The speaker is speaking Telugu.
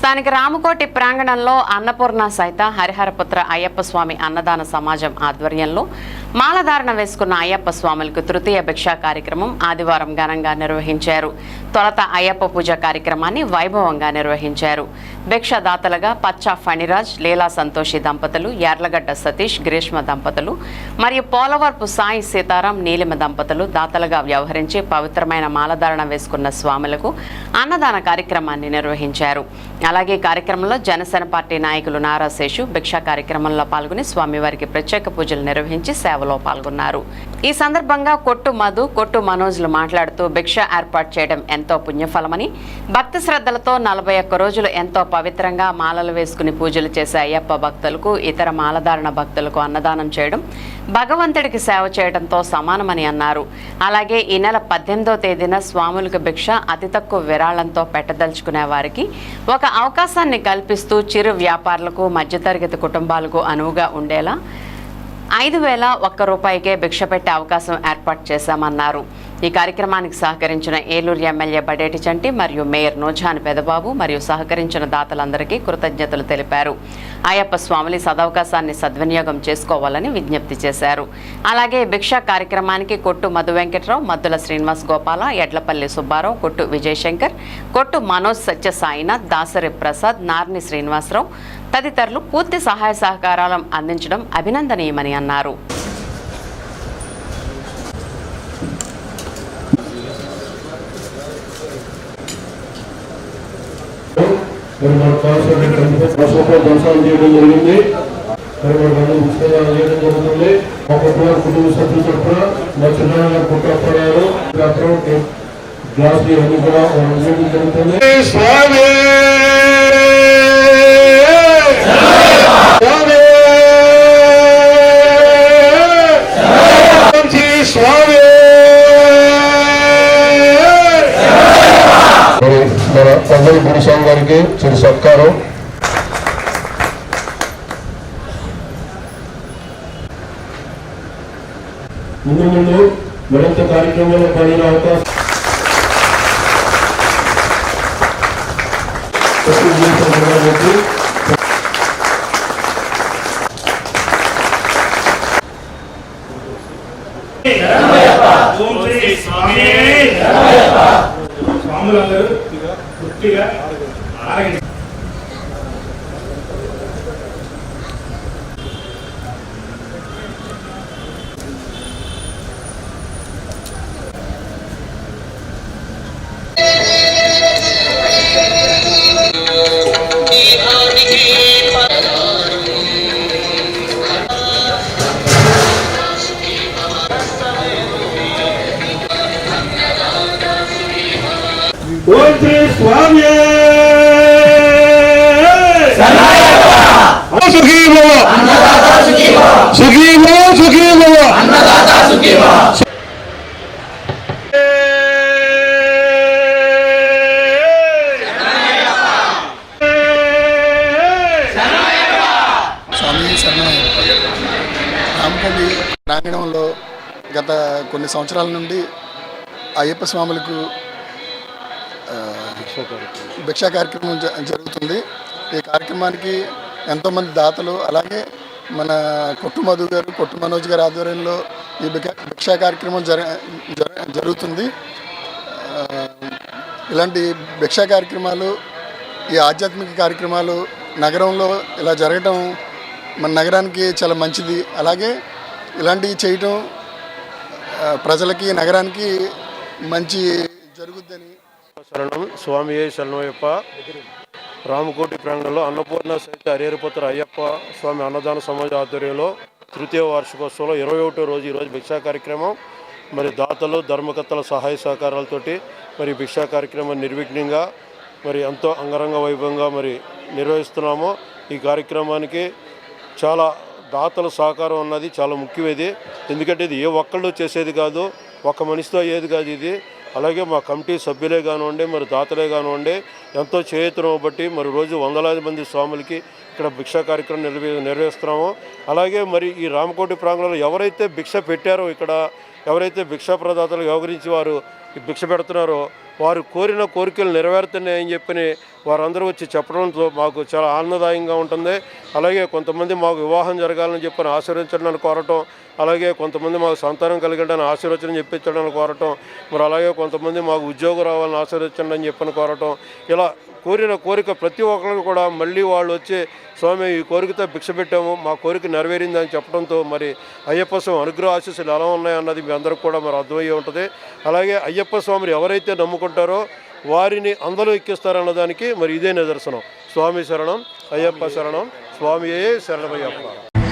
స్థానిక రామకోటి ప్రాంగణంలో అన్నపూర్ణ సహిత హరిహరపుత్ర అయ్యప్ప స్వామి అన్నదాన సమాజం ఆధ్వర్యంలో మాలధారణ వేసుకున్న అయ్యప్ప స్వాములకు తృతీయ భిక్షా కార్యక్రమం ఆదివారం ఘనంగా నిర్వహించారు. తొలత అయ్యప్ప పూజ కార్యక్రమాన్ని వైభవంగా నిర్వహించారు. భిక్షదాతలుగా పచ్చా ఫణిరాజ్ లీలా సంతోషి దంపతులు యార్లగడ్డ సతీష్ గ్రీష్మ దంపతులు మరియు పోలవరపు సాయి సీతారాం నీలిమ దంపతులు దాతలుగా వ్యవహరించి పవిత్రమైన మాలధారణ వేసుకున్న స్వాములకు అన్నదాన కార్యక్రమాన్ని నిర్వహించారు. అలాగే కార్యక్రమంలో జనసేన పార్టీ నాయకులు నారా శేషు భిక్షా కార్యక్రమంలో పాల్గొని స్వామివారికి ప్రత్యేక పూజలు నిర్వహించి సేవ సభలో పాల్గొన్నారు. ఈ సందర్భంగా కొట్టు మధు కొట్టు మనోజ్లు మాట్లాడుతూ భిక్ష ఏర్పాటు చేయడం ఎంతో పుణ్యఫలమని భక్తి శ్రద్ధలతో నలభై ఒక్క రోజులు ఎంతో పవిత్రంగా మాలలు వేసుకుని పూజలు చేసే అయ్యప్ప భక్తులకు ఇతర మాలధారణ భక్తులకు అన్నదానం చేయడం భగవంతుడికి సేవ చేయడంతో సమానమని అన్నారు. అలాగే ఈ నెల పద్దెనిమిదో తేదీన స్వాములకు భిక్ష అతి తక్కువ విరాళంతో పెట్టదలుచుకునే వారికి ఒక అవకాశాన్ని కల్పిస్తూ చిరు వ్యాపారులకు మధ్యతరగతి కుటుంబాలకు అనువుగా ఉండేలా ఐదు వేల ఒక్క రూపాయికే భిక్ష పెట్టే అవకాశం ఏర్పాటు చేశామన్నారు. ఈ కార్యక్రమానికి సహకరించిన ఏలూరు ఎమ్మెల్యే బడేటి చంటి మరియు మేయర్ నోజాన్ పెదబాబు మరియు సహకరించిన దాతలందరికీ కృతజ్ఞతలు తెలిపారు. అయ్యప్ప స్వాములు సదవకాశాన్ని సద్వినియోగం చేసుకోవాలని విజ్ఞప్తి చేశారు. అలాగే భిక్ష కార్యక్రమానికి కొట్టు మధు వెంకట్రావు మద్దుల శ్రీనివాస్ గోపాల ఎడ్లపల్లి సుబ్బారావు కొట్టు విజయశంకర్ కొట్టు మనోజ్ సత్యసాయినాథ్ దాసరి ప్రసాద్ నార్ని శ్రీనివాసరావు తదితరులు పూర్తి సహాయ సహకారాలను అందించడం అభినందనీయమని అన్నారు. మరి మన వర్షంలో దర్శనం చేయడం జరిగింది. మరి మన అందరూ పుస్తకాలు చేయడం జరుగుతుంది. మా కుటుంబ కుటుంబ సభ్యులు తరఫున మా చిన్న పుట్టపడారు గ్లాస్ అన్ని కూడా చేయడం జరుగుతుంది. స్వామి మరి మన పండుగ గారికి చిరు సత్కారం. ముందు ముందు మరింత కార్యక్రమాల్లో పాల్గొనే అవకాశం. స్వాములందరూ గుర్తిగా ఓం శ్రీ స్వామి సుఖీ భవ సుఖీ భవ సుఖీ భవ స్వామి శరణం. రామకోటి ప్రాంగణంలో గత కొన్ని సంవత్సరాల నుండి అయ్యప్ప స్వాములకు భిక్షా కార్యక్రమం. జ- జరుగుతుంది. ఈ కార్యక్రమానికి ఎంతోమంది దాతలు అలాగే మన కొట్టు మధు గారు కొట్టు మనోజ్ గారి ఆధ్వర్యంలో ఈ భిక్షా కార్యక్రమం జర జర- జరుగుతుంది. ఇలాంటి భిక్షా కార్యక్రమాలు ఈ ఆధ్యాత్మిక కార్యక్రమాలు నగరంలో ఇలా జరగటం మన నగరానికి చాలా మంచిది. అలాగే ఇలాంటివి చేయటం ప్రజలకి నగరానికి మంచి శరణం స్వామియే శరణమయ్యప్ప. రామకోటి ప్రాంగణంలో అన్నపూర్ణ సహిత హరిహరపుత్ర అయ్యప్ప స్వామి అన్నదాన సమాజ ఆధ్వర్యంలో తృతీయ వార్షికోత్సవంలో ఇరవై ఒకటో రోజు ఈరోజు భిక్షా కార్యక్రమం. మరి దాతలు ధర్మకర్తల సహాయ సహకారాలతోటి మరి భిక్షా కార్యక్రమం నిర్విఘ్నంగా మరి ఎంతో అంగరంగ వైభవంగా మరి నిర్వహిస్తున్నాము. ఈ కార్యక్రమానికి చాలా దాతల సహకారం ఉన్నది చాలా ముఖ్యమైనది. ఎందుకంటే ఇది ఏ ఒక్కళ్ళు చేసేది కాదు ఒక మనిషితో అయ్యేది కాదు ఇది. అలాగే మా కమిటీ సభ్యులే కానివ్వండి మరి దాతలే కానివ్వండి ఎంతో చేయుతున్నాం బట్టి మరి రోజు వందలాది మంది స్వాములకి ఇక్కడ భిక్షా కార్యక్రమం నిర్వహి నిర్వహిస్తున్నాము. అలాగే మరి ఈ రామకోటి ప్రాంగణంలో ఎవరైతే భిక్ష పెట్టారో ఇక్కడ ఎవరైతే భిక్షా ప్రదాతలు వ్యవహరించి వారు భిక్ష పెడుతున్నారో వారు కోరిన కోరికలు నెరవేరుతున్నాయని చెప్పని వారందరూ వచ్చి చెప్పడంతో మాకు చాలా ఆనందదాయంగా ఉంటుంది. అలాగే కొంతమంది మాకు వివాహం జరగాలని చెప్పని ఆశీర్వదించడానికి కోరటం అలాగే కొంతమంది మాకు సంతానం కలిగడానికి ఆశీర్వచనం చెప్పించడానికి కోరటం మరి అలాగే కొంతమంది మాకు ఉద్యోగం రావాలని ఆశీర్వదించండి అని చెప్పని కోరటం ఇలా కోరిన కోరిక ప్రతి ఒక్కరికి కూడా మళ్ళీ వాళ్ళు వచ్చి స్వామి ఈ కోరికతో భిక్ష పెట్టాము మా కోరిక నెరవేరిందని చెప్పడంతో మరి అయ్యప్ప స్వామి అనుగ్రహ ఆశీస్సులు ఎలా ఉన్నాయన్నది మీ అందరికి కూడా మరి అర్థమయ్యే ఉంటుంది. అలాగే అయ్యప్ప స్వామిని ఎవరైతే నమ్ముకుంటారో వారిని అందరూ ఎక్కిస్తారన్న దానికి మరి ఇదే నిదర్శనం. స్వామి శరణం అయ్యప్ప శరణం స్వామియే శరణమయ్యప్ప.